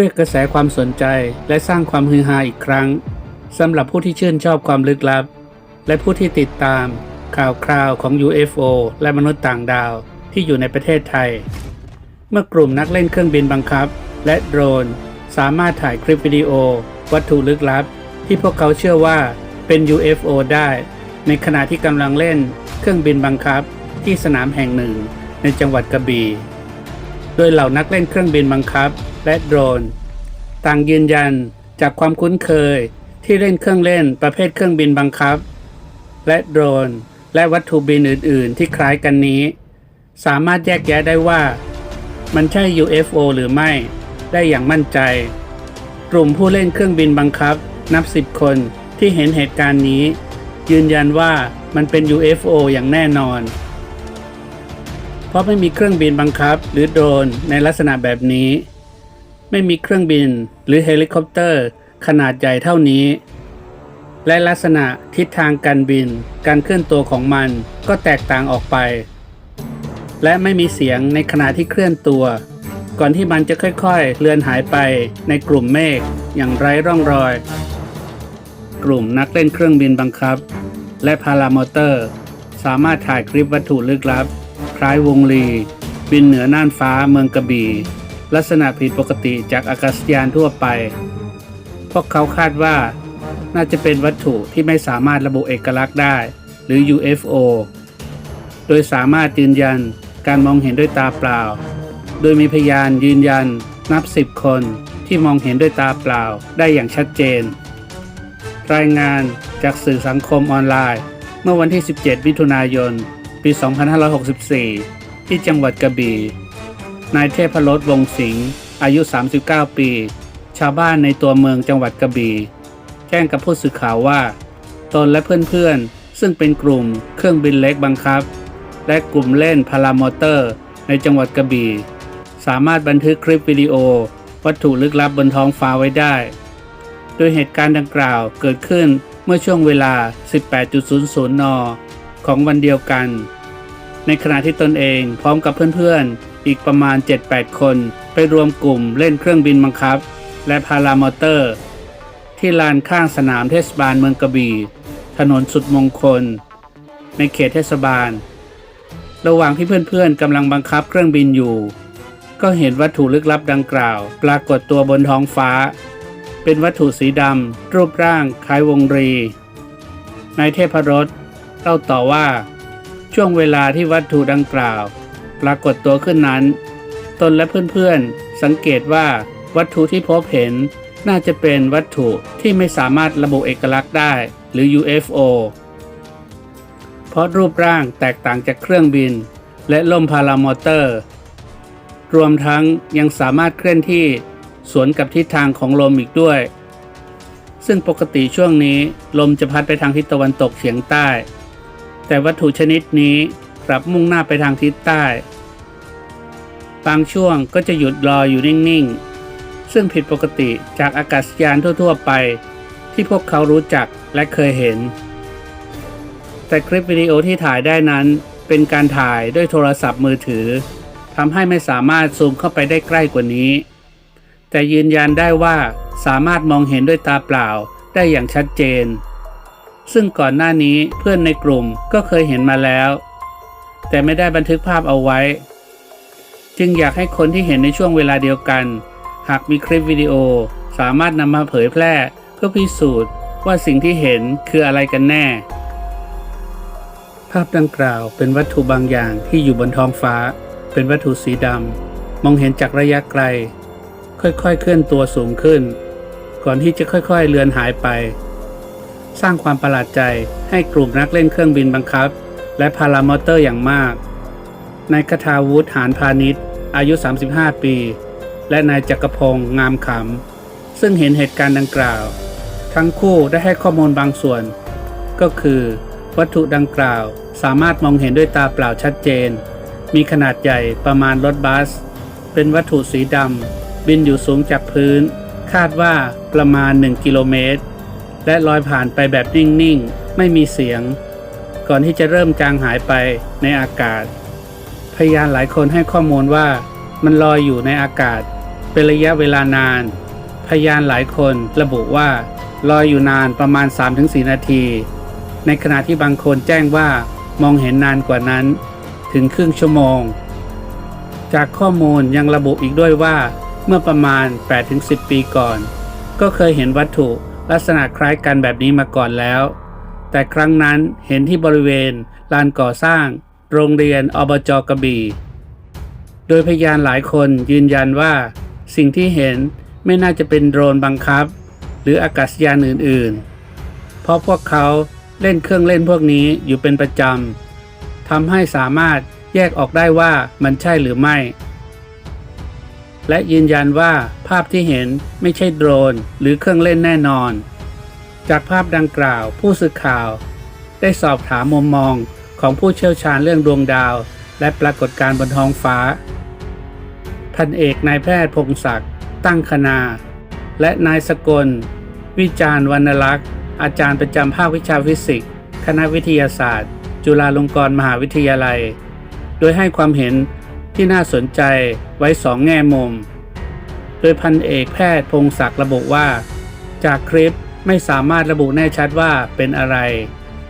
เรียกกระแสความสนใจและสร้างความฮือฮาอีกครั้งสำหรับผู้ที่ชื่นชอบความลึกลับ และผู้ที่ติดตาม ข่าวคราวของ UFO และมนุษย์ต่างดาวที่อยู่ในประเทศไทย เมื่อกลุ่มนักเล่นเครื่องบินบังคับ และโดรน สามารถถ่ายคลิปวิดีโอ วัตถุลึกลับ ที่พวกเขาเชื่อว่าเป็น UFO ได้ ในขณะที่กำลังเล่นเครื่องบินบังคับที่สนามแห่งหนึ่ง ในจังหวัดกระบี่โดยเหล่านักเล่นเครื่องบินบังคับ และโดรน ต่างยืนยันจากความคุ้นเคยที่เล่นเครื่องเล่นประเภทเครื่องบินบังคับ และโดรน และวัตถุบินอื่น ๆ ที่คล้ายกันนี้ สามารถแยกแยะได้ว่า มันใช่ UFO หรือไม่ได้อย่างมั่นใจ กลุ่มผู้เล่นเครื่องบินบังคับ นับสิบคนที่เห็นเหตุการณ์นี้ ยืนยันว่ามันเป็น UFO อย่างแน่นอน เพราะไม่มีเครื่องบินบังคับ หรือโดรนในลักษณะแบบนี้ ไม่มีเครื่องบินหรือเฮลิคอปเตอร์ ขนาดใหญ่เท่านี้ และลักษณะทิศทางการบิน การเคลื่อนตัวของมันก็แตกต่างออกไป และไม่มีเสียงในขณะที่เคลื่อนตัว ก่อนที่มันจะค่อยๆ เลือนหายไปในกลุ่มเมฆอย่างไร้ร่องรอย กลุ่มนักเล่นเครื่องบินบังคับ และพารามอเตอร์ สามารถถ่ายคลิปวัตถุลึกลับ คล้ายวงลี บินเหนือน่านฟ้าเมืองกระบี่ ลักษณะผิดปกติจากอากาศยานทั่วไป พวกเขาคาดว่า น่าจะเป็นวัตถุที่ไม่สามารถระบุเอกลักษณ์ได้ หรือ UFO โดยสามารถยืนยันการมองเห็นด้วยตาเปล่า โดยมีพยานยืนยันนับสิบคนที่มองเห็นด้วยตาเปล่าได้อย่างชัดเจน รายงานจากสื่อสังคมออนไลน์ เมื่อวันที่ 17 มิถุนายน ปี 2564 ที่จังหวัดกระบี่ นายเทพรสวงสิงห์อายุ 39 ปี ชาวบ้านในตัวเมืองจังหวัดกระบี่แจ้งกับผู้สื่อข่าวว่า ตนและเพื่อนๆ ซึ่งเป็นกลุ่มเครื่องบินเล็กบังคับ และกลุ่มเล่นพารามอเตอร์ ในจังหวัดกระบี่สามารถบันทึกคลิปวิดีโอ วัตถุลึกลับบนท้องฟ้าไว้ได้ โดยเหตุการณ์ดังกล่าวเกิดขึ้นเมื่อช่วงเวลา 18.00 น ของวันเดียวกัน ในขณะที่ตนเองพร้อมกับเพื่อนๆ อีกประมาณ 7-8 คน ไปรวมกลุ่มเล่นเครื่องบินบังคับ และพารามอเตอร์ ที่ลานข้างสนามเทศบาลเมืองกระบี่ ถนนสุดมงคล ในเขตเทศบาล ระหว่างที่เพื่อนๆกำลังบังคับเครื่องบินอยู่ ก็เห็นวัตถุลึกลับดังกล่าว ปรากฏตัวบนท้องฟ้า เป็นวัตถุสีดำรูปร่างคล้ายวงรีนายเทพรสเล่าต่อว่าช่วงเวลาที่วัตถุดังกล่าว ปรากฏตัวขึ้นนั้น ตนและเพื่อนๆ สังเกตว่าวัตถุที่พบเห็นน่าจะเป็นวัตถุที่ไม่สามารถระบุเอกลักษณ์ได้หรือ UFO เพราะรูปร่างแตกต่างจากเครื่องบิน และล่มพารามอเตอร์ รวมทั้งยังสามารถเคลื่อนที่สวนกับทิศทางของลมอีกด้วย ซึ่งปกติช่วงนี้ลมจะพัดไปทางทิศตะวันตกเฉียงใต้ แต่วัตถุชนิดนี้ กลับมุ่งหน้าไปทางทิศใต้ บางช่วงก็จะหยุดรออยู่นิ่งๆ ซึ่งผิดปกติจากอากาศยานทั่วๆไป ที่พวกเขารู้จักและเคยเห็น แต่คลิปวิดีโอที่ถ่ายได้นั้นเป็นการถ่ายด้วยโทรศัพท์มือถือทำให้ไม่สามารถซูมเข้าไปได้ใกล้กว่านี้ แต่ยืนยันได้ว่าสามารถมองเห็นด้วยตาเปล่าได้อย่างชัดเจน ซึ่งก่อนหน้านี้เพื่อนในกลุ่มก็เคยเห็นมาแล้ว แต่ไม่ได้บันทึกภาพเอาไว้ จึงอยากให้คนที่เห็นในช่วงเวลาเดียวกัน หากมีคลิปวิดีโอสามารถนำมาเผยแพร่เพื่อพิสูจน์ว่าสิ่งที่เห็นคืออะไรกันแน่ ภาพดังกล่าวเป็นวัตถุบางอย่างที่อยู่บนท้องฟ้า เป็นวัตถุสีดำมองเห็นจากระยะไกล ค่อยๆ เคลื่อนตัวสูงขึ้น ก่อนที่จะค่อยๆ เลือนหายไป สร้างความประหลาดใจให้กลุ่มนักเล่นเครื่องบินบังคับ และพารามอเตอร์อย่างมาก นายคทาวุฒิหานพาณิชย์ อายุ 35 ปี และนายจักรพงศ์งามขำ ซึ่งเห็นเหตุการณ์ดังกล่าว ทั้งคู่ได้ให้ข้อมูลบางส่วน ก็คือ วัตถุดังกล่าวสามารถมองเห็นด้วยตาเปล่าชัดเจน มีขนาดใหญ่ประมาณรถบัส เป็นวัตถุสีดำบินอยู่สูงจากพื้น คาดว่าประมาณ 1 กิโลเมตร และลอยผ่านไปแบบนิ่ง ๆ ไม่มีเสียง ก่อนที่จะเริ่มจางหายไปในอากาศ พยานหลายคนให้ข้อมูลว่ามันลอยอยู่ในอากาศ เป็นระยะเวลานาน พยานหลายคนระบุว่าลอยอยู่นานประมาณ 3-4 นาที ในขณะที่บางคนแจ้งว่ามองเห็นนานกว่านั้น ถึงครึ่งชั่วโมง จากข้อมูลยังระบุอีกด้วยว่า เมื่อประมาณ 8-10 ปีก่อน ก็เคยเห็นวัตถุลักษณะคล้ายกันแบบนี้มาก่อนแล้ว แต่ครั้งนั้นเห็นที่บริเวณลานก่อสร้าง โรงเรียนอบจกระบี่ โดยพยานหลายคนยืนยันว่า สิ่งที่เห็นไม่น่าจะเป็นโดรนบังคับ หรืออากาศยานอื่นๆ เพราะพวกเขาเล่นเครื่องเล่นพวกนี้อยู่เป็นประจำทำให้สามารถแยกออกได้ว่ามันใช่หรือไม่ และยืนยันว่าภาพที่เห็นไม่ใช่โดรนหรือเครื่องเล่นแน่นอน จากภาพดังกล่าว ผู้สื่อข่าว ได้สอบถามมุมมองของผู้เชี่ยวชาญเรื่องดวงดาว และปรากฏการณ์บนท้องฟ้า พันเอกนายแพทย์พงศักดิ์ตั้งคณา และนายสกล วิจารณ์วรรณลักษณ์ อาจารย์ประจำภาควิชาฟิสิกส์คณะวิทยาศาสตร์ จุฬาลงกรณ์มหาวิทยาลัย โดยให้ความเห็นที่น่าสนใจไว้สองแง่มุม โดยพันเอกแพทย์พงศักดิ์ระบุว่า จากคลิป ไม่สามารถระบุแน่ชัดว่าเป็นอะไร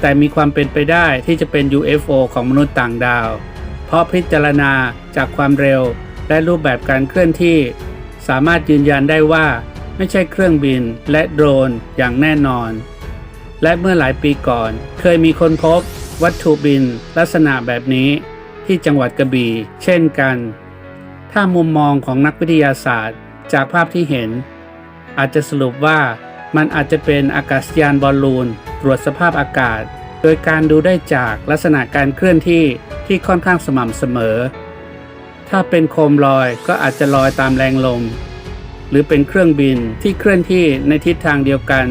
แต่มีความเป็นไปได้ที่จะเป็น UFO ของมนุษย์ต่างดาว เพราะพิจารณาจากความเร็วและรูปแบบการเคลื่อนที่ สามารถยืนยันได้ว่า ไม่ใช่เครื่องบินและโดรนอย่างแน่นอน และเมื่อหลายปีก่อน เคยมีคนพบวัตถุบินลักษณะแบบนี้ ที่จังหวัดกระบี่เช่นกัน ถ้ามุมมองของนักวิทยาศาสตร์ จากภาพที่เห็น อาจจะสรุปว่า มันอาจจะเป็นอากาศยานบอลลูนตรวจสภาพอากาศ โดยการดูได้จากลักษณะการเคลื่อนที่ที่ค่อนข้างสม่ำเสมอ ถ้าเป็นโคมลอยก็อาจจะลอยตามแรงลม หรือเป็นเครื่องบินที่เคลื่อนที่ในทิศทางเดียวกัน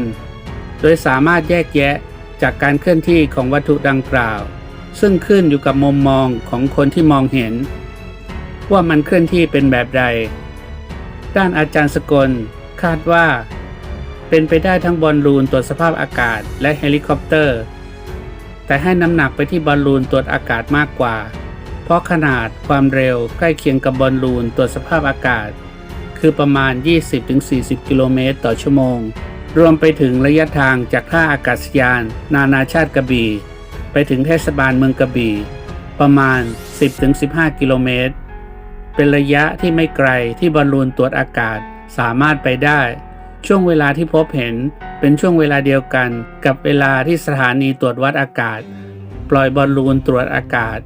โดยสามารถแยกแยะจากการเคลื่อนที่ของวัตถุดังกล่าว ซึ่งขึ้นอยู่กับมุมมองของคนที่มองเห็น ว่ามันเคลื่อนที่เป็นแบบใด ด้านอาจารย์สกลคาดว่า เป็นไปได้ทั้งบอลลูนตรวจสภาพอากาศและเฮลิคอปเตอร์ แต่ให้น้ำหนักไปที่บอลลูนตรวจอากาศมากกว่า เพราะขนาดความเร็วใกล้เคียงกับบอลลูนตรวจสภาพอากาศ คือประมาณ 20-40 กิโลเมตรต่อชั่วโมง รวมไปถึงระยะทางจากท่าอากาศยาน นานาชาติกระบี่ ไปถึงเทศบาลเมืองกระบี่ ประมาณ 10-15 กิโลเมตร เป็นระยะที่ไม่ไกลที่บอลลูนตรวจอากาศสามารถไปได้ ช่วงเวลาที่พบเห็นเป็นช่วงเวลาเดียวกัน กับเวลาที่สถานีตรวจวัดอากาศ ปล่อยบอลลูนตรวจอากาศ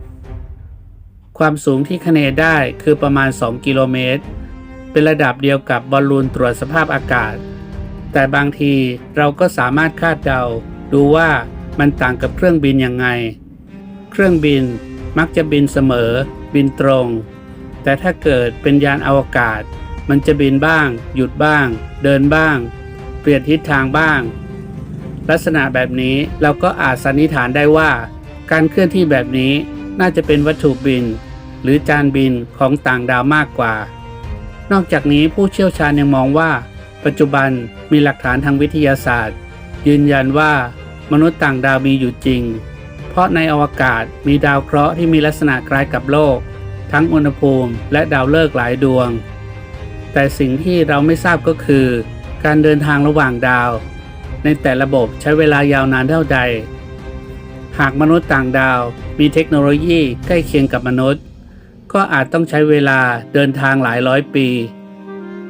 ความสูงที่คะเนได้คือประมาณ 2 กิโลเมตร เป็นระดับเดียวกับบอลลูนตรวจสภาพอากาศ แต่บางทีเราก็สามารถคาดเดา ดูว่ามันต่างกับเครื่องบินยังไง เครื่องบินมักจะบินเสมอ บินตรง แต่ถ้าเกิดเป็นยานอวกาศ มันจะบินบ้าง หยุดบ้าง เดินบ้าง เปลี่ยนทิศทางบ้าง ลักษณะแบบนี้เราก็อาจสันนิษฐานได้ว่า การเคลื่อนที่แบบนี้น่าจะเป็นวัตถุบิน หรือจานบินของต่างดาวมากกว่า นอกจากนี้ผู้เชี่ยวชาญยังมองว่า ปัจจุบันมีหลักฐานทางวิทยาศาสตร์ ยืนยันว่ามนุษย์ต่างดาวมีอยู่จริง เพราะในอวกาศมีดาวเคราะห์ที่มีลักษณะคล้ายกับโลก ทั้งอุณหภูมิและดาวฤกษ์หลายดวง แต่สิ่งที่เราไม่ทราบก็คือ การเดินทางระหว่างดาว ในแต่ระบบใช้เวลายาวนานเท่าใด หากมนุษย์ต่างดาวมีเทคโนโลยีใกล้เคียงกับมนุษย์ ก็อาจต้องใช้เวลาเดินทางหลายร้อยปี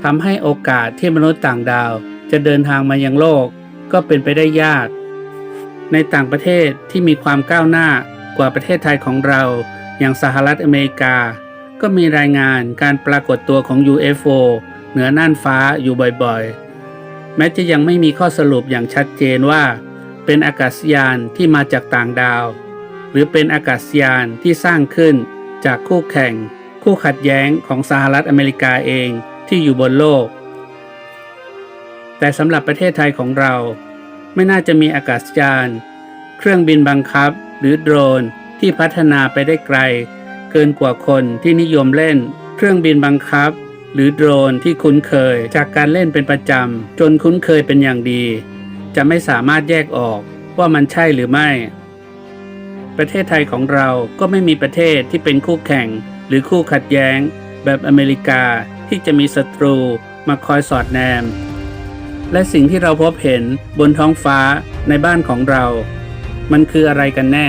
ทำให้โอกาสที่มนุษย์ต่างดาว จะเดินทางมายังโลก ก็เป็นไปได้ยาก ในต่างประเทศที่มีความก้าวหน้ากว่าประเทศไทยของเรา อย่างสหรัฐอเมริกา ก็มีรายงานการปรากฏตัวของ UFO เหนือน่านฟ้าอยู่บ่อยๆ แม้จะยังไม่มีข้อสรุปอย่างชัดเจนว่า เป็นอากาศยานที่มาจากต่างดาว หรือเป็นอากาศยานที่สร้างขึ้นจากคู่แข่ง คู่ขัดแย้งของสหรัฐอเมริกาเองที่อยู่บนโลก แต่สำหรับประเทศไทยของเรา ไม่น่าจะมีอากาศยาน เครื่องบินบังคับหรือโดรนที่พัฒนาไปได้ไกล เกินกว่าคนที่นิยมเล่น เครื่องบินบังคับ หรือโดรนที่คุ้นเคย จากการเล่นเป็นประจำจนคุ้นเคยเป็นอย่างดี จะไม่สามารถแยกออกว่ามันใช่หรือไม่ ประเทศไทยของเราก็ไม่มีประเทศที่เป็นคู่แข่ง หรือคู่ขัดแย้ง แบบอเมริกาที่จะมีศัตรูมาคอยสอดแนม และสิ่งที่เราพบเห็นบนท้องฟ้าในบ้านของเรา มันคืออะไรกันแน่